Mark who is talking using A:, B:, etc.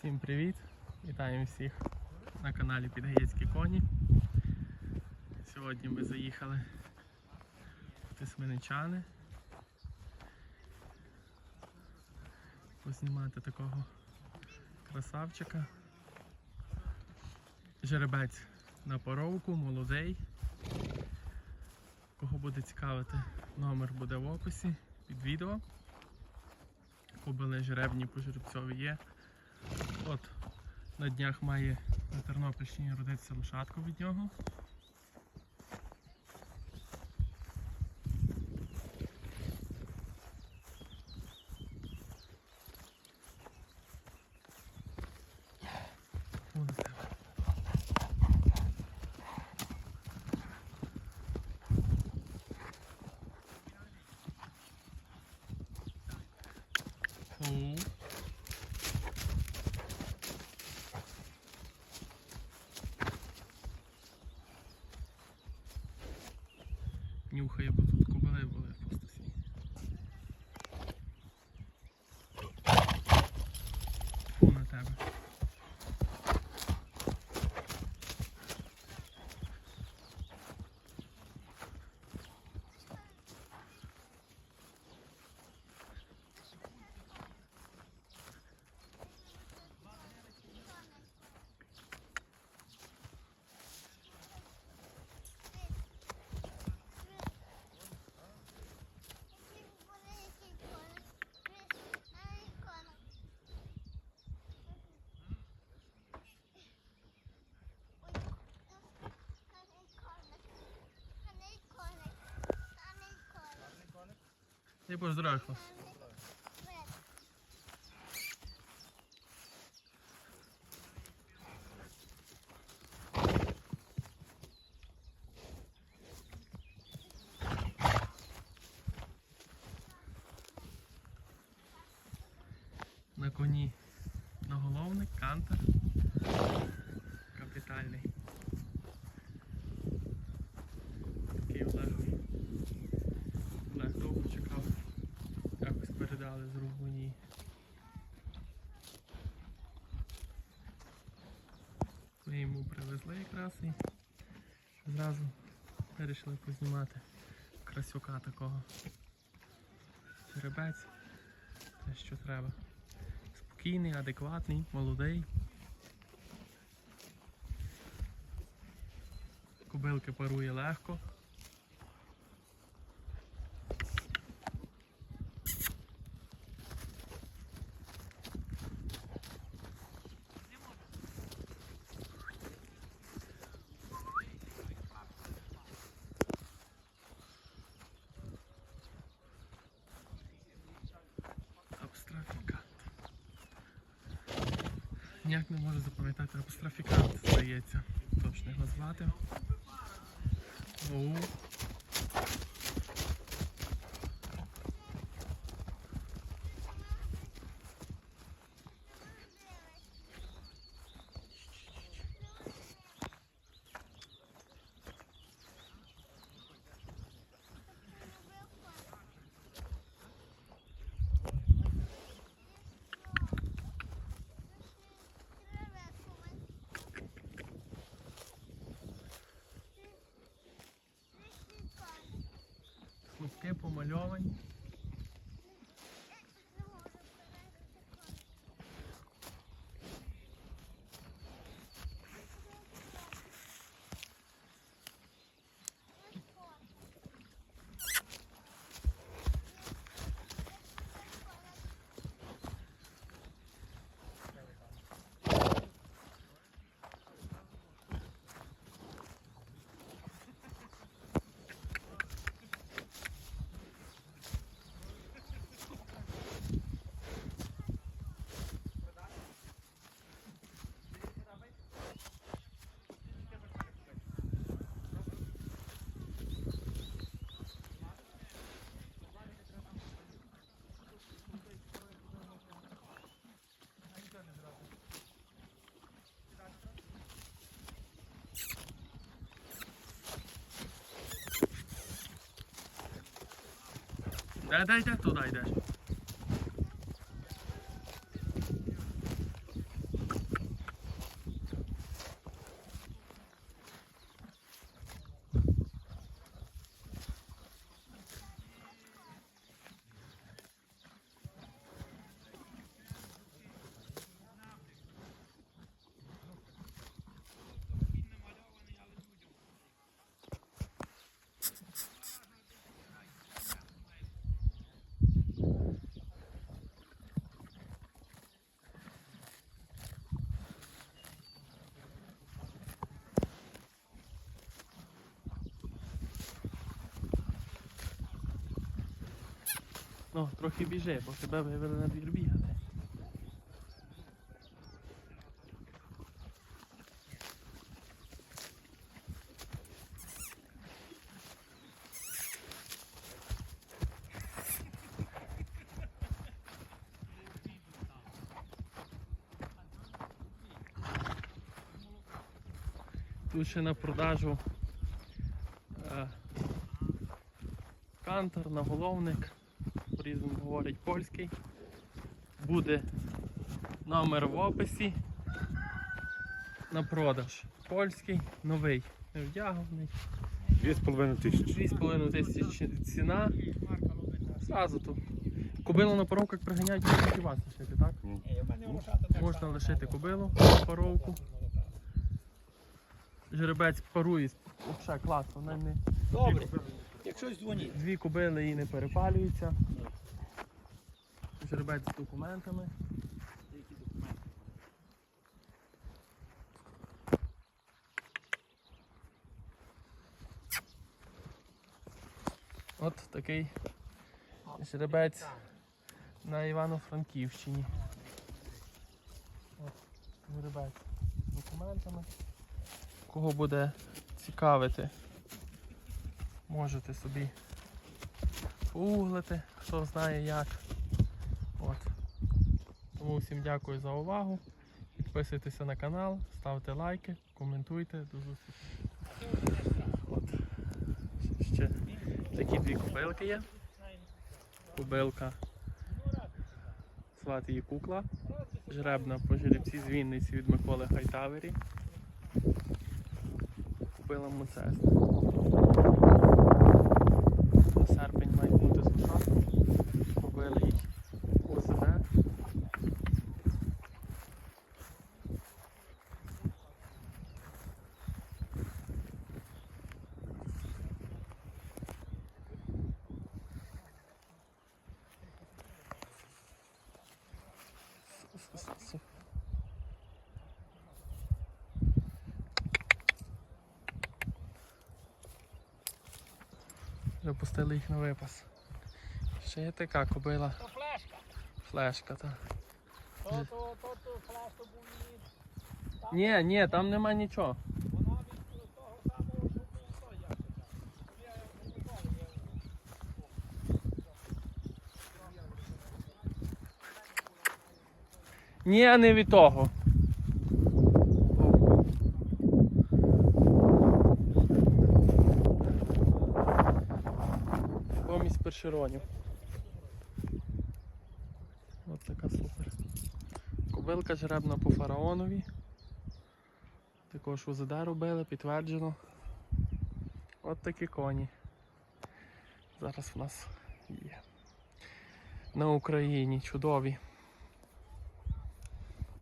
A: Всім привіт! Вітаємо всіх на каналі Підгаєцькі коні. Сьогодні ми заїхали в Тисменичани познімати такого красавчика. Жеребець на поровку, молодий. Кого буде цікавити, номер буде в описі під відео. Кобили жеребні по жеребцові є. От на днях має на Тернопільщині родитися лошадка від нього. Нюхає, бо тут Не поздравил. На коні. Ми йому привезли якраз і зразу вирішили познімати красюка такого. Черебець, Те, що треба. Спокійний, адекватний, молодий. Кобилки парує легко. Ніяк не можу запам'ятати апострофікант, здається. Точно його звати. calling. 大体だと大体。О, трохи біжи, бо тебе вивели на двір бігати. Тут ще на продажу е, кантор, наголовник, по-різному говорять польський. Буде номер в описі на продаж. Польський, новий, невдягований.
B: Дві з половиною тисячі.
A: 2,5 тисячі ціна. Зразу тут. Кобилу на поровку як приганяють, можна і вас лишити, так? Можна лишити кобилу на поровку. Жеребець парує, взагалі клас, вона не
C: Добре. Якщо дзвоніть.
A: дві кобили і не перепалюються. Жеребець з документами.
C: Які документи?
A: От такий жеребець на Івано-Франківщині. От жеребець з документами. Кого буде цікавити, можете собі погуглити, хто знає як. От. Тому всім дякую за увагу. Підписуйтеся на канал, ставте лайки, коментуйте. До зустрічі. От. Ще такі дві кобилки є. Кобилка. Звати її кукла. Жребна по жеребці з Вінниці від Миколи Хайтавері. Купила муцесна. Пустили їх на випас. Ще є така кобила.
C: То флешка.
A: Флешка, так.
C: То, то, то, то флеш, то був її.
A: Ні, ні, там нема нічого.
C: Вона від того самого, що було як
A: Ні, не від того. Першеронів. Ось така супер. Кобилка жеребна по фараонові. Також УЗД робили, підтверджено. От такі коні. Зараз в нас є. На Україні чудові.